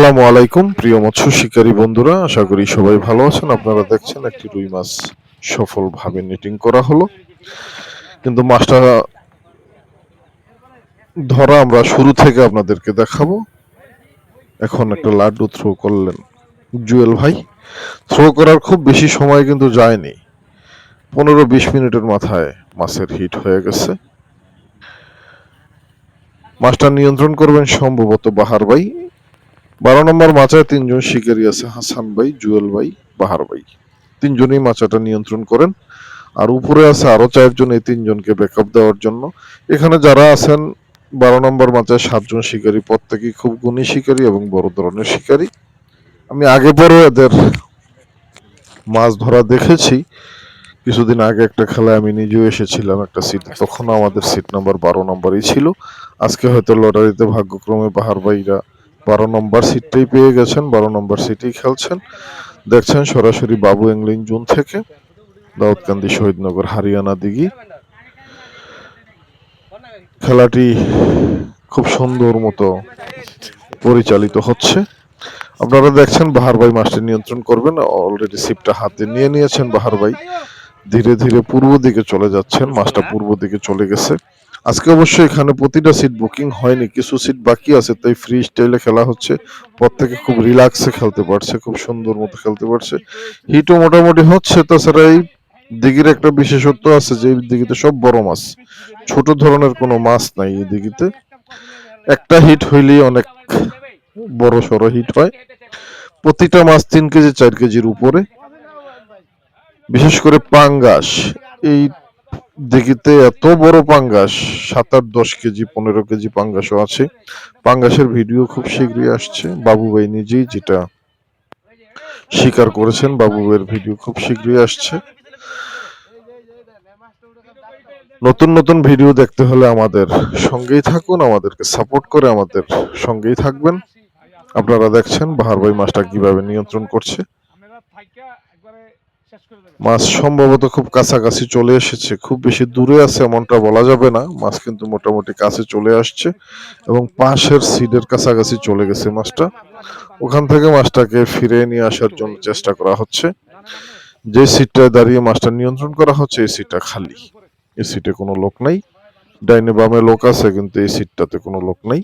আসসালামু আলাইকুম, প্রিয় মৎস্য শিকারী বন্ধুরা, আশা করি সবাই ভালো আছেন। আপনারা দেখছেন একটি রুই মাছ সফলভাবে নেটিং করা হলো। কিন্তু মাছটা ধরা আমরা শুরু থেকে আপনাদেরকে দেখাবো। এখন একটা লাড্ডু থ্রো করলেন জুয়েল ভাই। থ্রো করার খুব বেশি সময় কিন্তু যায়নি। পনেরো বিশ মিনিটের মাথায় মাছের হিট হয়ে গেছে। মাছটা নিয়ন্ত্রণ করবেন সম্ভবত বাহার ভাই। বারো নম্বর মাচায় তিনজন শিকারী আছে, হাসান ভাই, জুয়েল ভাই, বাহার ভাই। তিনজনই মাচাটা নিয়ন্ত্রণ করেন। আর উপরে আছে আরও চারজন এই তিনজনকে ব্যাকআপ দেওয়ার জন্য। এখানে যারা আছেন, বারো নম্বর মাচায় সাতজন শিকারী, প্রত্যেকেই খুব গুণী শিকারী এবং বড় ধরনের শিকারী। আমি আগে পরে এদের মাছ ধরা দেখেছি। কিছুদিন আগে একটা খেলায় আমি নিজেও এসেছিলাম একটা সিট তখন আমাদের সিট নাম্বার বারো নম্বরই ছিল। আজকে হয়তো লটারিতে ভাগ্যক্রমে বাহার ভাইরা বারো নম্বর সিটটাই পেয়ে গেছেন, বারো নম্বর সিটেই খেলছেন। দেখছেন সরাসরি বাবু এংলিং জোন থেকে, দাউদকান্দি শহীদনগর হারিয়ানা দিঘি। খেলাটি খুব সুন্দর মতো পরিচালিত হচ্ছে। আপনারা দেখছেন, বাহার ভাই মাছটি নিয়ন্ত্রণ করবেন। অলরেডি সিপটা হাতে নিয়ে নিয়েছেন বাহার ভাই। ধীরে ধীরে পূর্ব দিকে চলে যাচ্ছেন মাছটা পূর্ব দিকে চলে গেছে। আজকে অবশ্যই এখানে প্রতিটা সিট বুকিং হয়নি, কিছু সিট বাকি আছে, তাই ফ্রি স্টাইলে খেলা হচ্ছে। প্রত্যেকে খুব রিল্যাক্সে খেলতে পারছে, খুব সুন্দর মতো খেলতে পারছে। হিটও মোটামুটি হচ্ছে, তাছাড়া এই দিঘির একটা বিশেষত্ব আছে যে দিঘিতে সব বড় মাছ। ছোট ধরনের কোনো মাছ নাই এই দিঘিতে। একটা হিট হইলেই অনেক বড় সড়ো হিট হয়। প্রতিটা মাছ তিন কেজি, চার কেজির উপরে। বিশেষ করে পাঙ্গাস, এই দিঘিতে এত বড় পাঙ্গাস, সাত আট দশ কেজি, পনেরো কেজি পাঙ্গাসও আছে। পাঙ্গাসের ভিডিও খুব শীঘ্রই আসছে। বাবু ভাই নিজেই যেটা স্বীকার করেছেন বাবু ভাইয়ের ভিডিও খুব শীঘ্রই আসছে। নতুন নতুন ভিডিও দেখতে হলে আমাদের সঙ্গেই থাকুন, আমাদেরকে সাপোর্ট করে আমাদের সঙ্গেই থাকবেন। আপনারা দেখছেন বাহার ভাই মাছটা কীভাবে নিয়ন্ত্রণ করছে। মাছ সম্ভবত খুব কাছাকাছি চলে এসেছে। খুব বেশি দূরে আছে এমনটা বলা যাবে না। মাছ কিন্তু মোটামুটি কাছে চলে আসছে এবং পাশের সিডের কাছাকাছি চলে গেছে মাছটা। ওখান থেকে মাছটাকে ফিরে নিয়ে আসার জন্য চেষ্টা করা হচ্ছে। যে সিটটায় দাঁড়িয়ে মাছটা নিয়ন্ত্রণ করা হচ্ছে, এই সিটটা খালি। এই সিটে কোনো লোক নাই। ডাইনে বামে লোক আছে, কিন্তু এই সিটটাতে কোনো লোক নাই।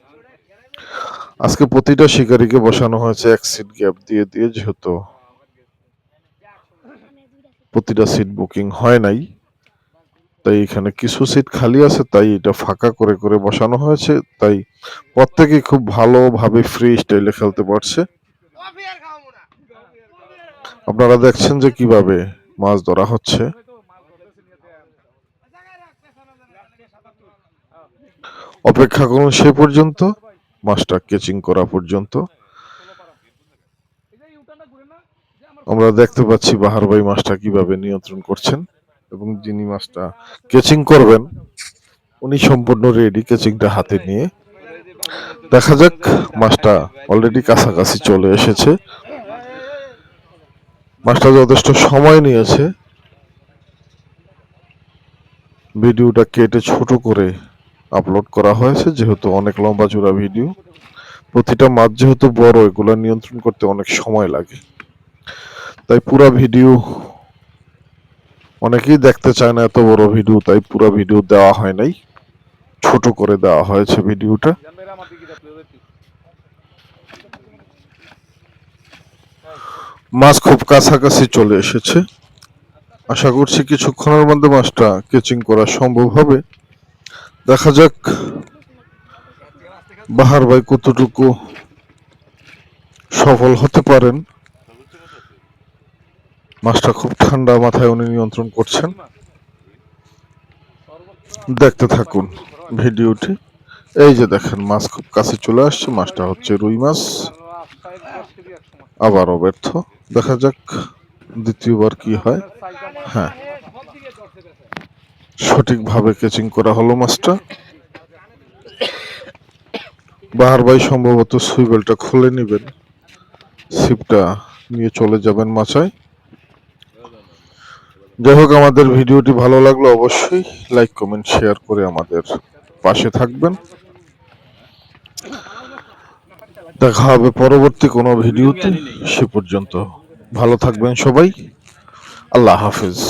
আজকে প্রতিটা শিকারীকে বসানো হয়েছে এক সিট গ্যাপ দিয়ে দিয়ে যেহেতু প্রতিটা সিট বুকিং হয় নাই। তাই এখানে কিছু সিট খালি আছে, তাই এটা ফাঁকা করে করে বসানো হয়েছে। তাই প্রত্যেকে খুব ভালোভাবে ফ্রি স্টাইলে খেলতে পারছে। আপনারা দেখছেন যে কীভাবে মাছ ধরা হচ্ছে। অপেক্ষা করুন সে পর্যন্ত, মাছটা কেচিং করা পর্যন্ত। আমরা দেখতে পাচ্ছি বাহার ভাই মাছটা কীভাবে নিয়ন্ত্রণ করছেন এবং যিনি মাছটা কেচিং করবেন, উনি সম্পূর্ণ রেডি কেচিংটা হাতে নিয়ে। দেখা যাক, মাছটা অলরেডি কাছাকাছি চলে এসেছে। মাছটা যথেষ্ট সময় নিয়েছে। ভিডিওটা কেটে ছোট করে আপলোড করা হয়েছে, যেহেতু অনেক লম্বা চূড়া ভিডিও। প্রতিটা মাছ যেহেতু বড়, এগুলো নিয়ন্ত্রণ করতে অনেক সময় লাগে। তাই পুরা ভিডিও অনেকেই দেখতে চায় না এত বড় ভিডিও, তাই পুরো ভিডিও দেওয়া হয় নাই। ছোট করে দেওয়া হয়েছে ভিডিওটা। মাছ খুব কাছাকাছি চলে এসেছে। আশা করছি কিছুক্ষণের মধ্যে মাছটা কেচিং করা সম্ভব হবে। দেখা যাক বাহার ভাই কতটুকু সফল হতে পারেন। মাছটা খুব ঠান্ডা মাথায় উনি নিয়ন্ত্রণ করছেন। দেখতে থাকুন ভিডিওটি। এই যে দেখেন, মাছ খুব কাছে চলে আসছে, মাছটা হচ্ছে রুই মাছ। আবারও ব্যর্থ। দেখা যাক দ্বিতীয়বার কি হয়। হ্যাঁ। সঠিকভাবে কেচিং করা হলো মাছটা। বাহার ভাই সম্ভবত সুইবেলটা খুলে নেবেন। সিপটা নিয়ে চলে যাবেন মাচায় যাই হোক, আমাদের ভিডিওটি ভালো লাগল অবশ্যই। লাইক কমেন্ট শেয়ার করে আমাদের পাশে থাকবেন। দেখা হবে পরবর্তী কোনো ভিডিওতে। সে পর্যন্ত ভালো থাকবেন সবাই। আল্লাহ হাফিজ।